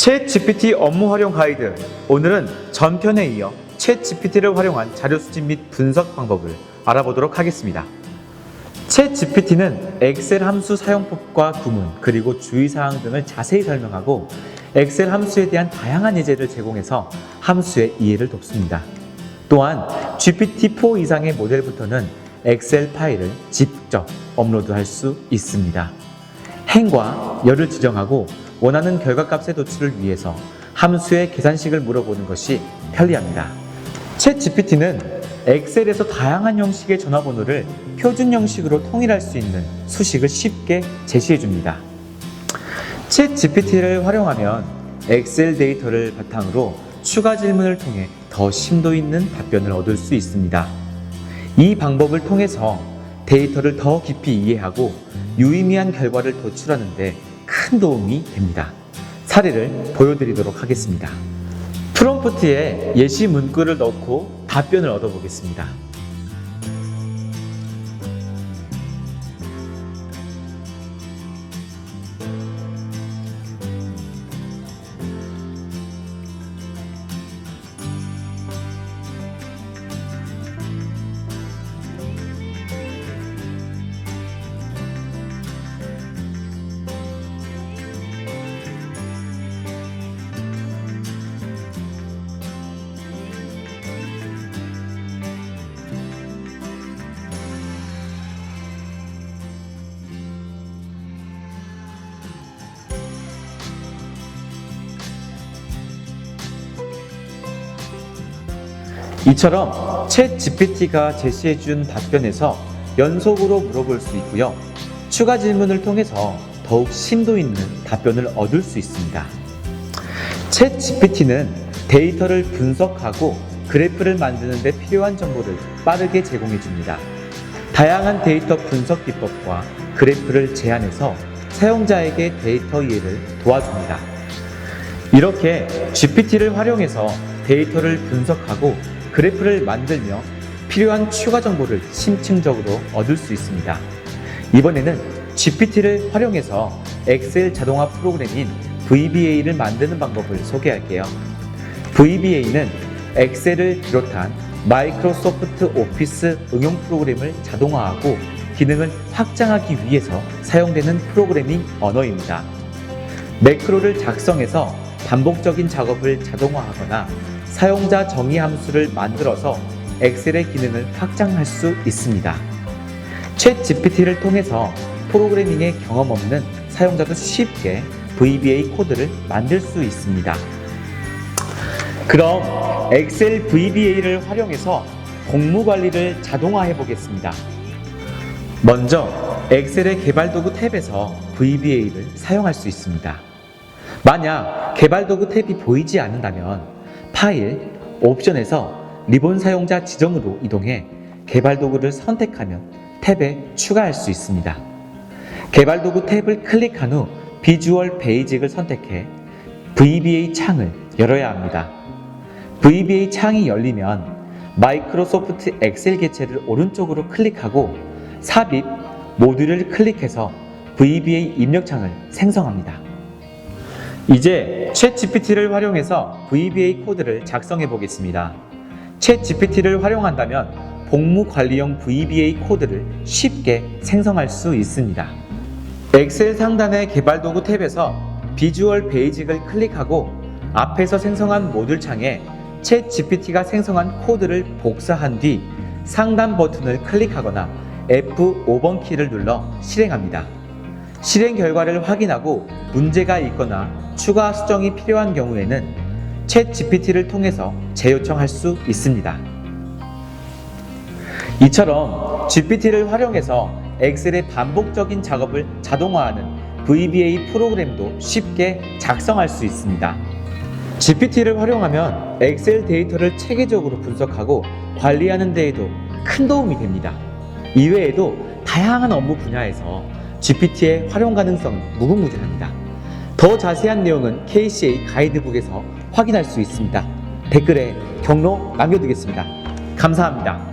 챗 GPT 업무 활용 가이드. 오늘은 전편에 이어 챗 GPT를 활용한 자료 수집 및 분석 방법을 알아보도록 하겠습니다. 챗 GPT는 엑셀 함수 사용법과 구문, 그리고 주의사항 등을 자세히 설명하고 엑셀 함수에 대한 다양한 예제를 제공해서 함수의 이해를 돕습니다. 또한 GPT-4 이상의 모델부터는 엑셀 파일을 직접 업로드할 수 있습니다. 행과 열을 지정하고 원하는 결과값의 도출을 위해서 함수의 계산식을 물어보는 것이 편리합니다. 챗 GPT는 엑셀에서 다양한 형식의 전화번호를 표준 형식으로 통일할 수 있는 수식을 쉽게 제시해 줍니다. 챗 GPT를 활용하면 엑셀 데이터를 바탕으로 추가 질문을 통해 더 심도 있는 답변을 얻을 수 있습니다. 이 방법을 통해서 데이터를 더 깊이 이해하고 유의미한 결과를 도출하는데 큰 도움이 됩니다. 사례를 보여드리도록 하겠습니다. 프롬프트에 예시 문구를 넣고 답변을 얻어보겠습니다. 이처럼 챗 GPT가 제시해준 답변에서 연속으로 물어볼 수 있고요. 추가 질문을 통해서 더욱 심도 있는 답변을 얻을 수 있습니다. 챗 GPT는 데이터를 분석하고 그래프를 만드는 데 필요한 정보를 빠르게 제공해 줍니다. 다양한 데이터 분석 기법과 그래프를 제안해서 사용자에게 데이터 이해를 도와줍니다. 이렇게 GPT를 활용해서 데이터를 분석하고 그래프를 만들며 필요한 추가 정보를 심층적으로 얻을 수 있습니다. 이번에는 GPT를 활용해서 엑셀 자동화 프로그램인 VBA를 만드는 방법을 소개할게요. VBA는 엑셀을 비롯한 마이크로소프트 오피스 응용 프로그램을 자동화하고 기능을 확장하기 위해서 사용되는 프로그래밍 언어입니다. 매크로를 작성해서 반복적인 작업을 자동화하거나 사용자 정의 함수를 만들어서 엑셀의 기능을 확장할 수 있습니다. 챗 GPT를 통해서 프로그래밍에 경험 없는 사용자도 쉽게 VBA 코드를 만들 수 있습니다. 그럼 엑셀 VBA를 활용해서 공무 관리를 자동화해 보겠습니다. 먼저 엑셀의 개발 도구 탭에서 VBA를 사용할 수 있습니다. 만약 개발 도구 탭이 보이지 않는다면 파일, 옵션에서 리본 사용자 지정으로 이동해 개발 도구를 선택하면 탭에 추가할 수 있습니다. 개발 도구 탭을 클릭한 후 비주얼 베이직을 선택해 VBA 창을 열어야 합니다. VBA 창이 열리면 마이크로소프트 엑셀 개체를 오른쪽으로 클릭하고 삽입 모듈을 클릭해서 VBA 입력창을 생성합니다. 이제 챗 GPT를 활용해서 VBA 코드를 작성해 보겠습니다. 챗 GPT를 활용한다면 복무 관리용 VBA 코드를 쉽게 생성할 수 있습니다. 엑셀 상단의 개발 도구 탭에서 비주얼 베이직을 클릭하고 앞에서 생성한 모듈 창에 챗 GPT가 생성한 코드를 복사한 뒤 상단 버튼을 클릭하거나 F5번 키를 눌러 실행합니다. 실행 결과를 확인하고 문제가 있거나 추가 수정이 필요한 경우에는 챗 GPT를 통해서 재요청할 수 있습니다. 이처럼 GPT를 활용해서 엑셀의 반복적인 작업을 자동화하는 VBA 프로그램도 쉽게 작성할 수 있습니다. GPT를 활용하면 엑셀 데이터를 체계적으로 분석하고 관리하는 데에도 큰 도움이 됩니다. 이외에도 다양한 업무 분야에서 GPT의 활용 가능성은 무궁무진합니다. 더 자세한 내용은 KCA 가이드북에서 확인할 수 있습니다. 댓글에 경로 남겨두겠습니다. 감사합니다.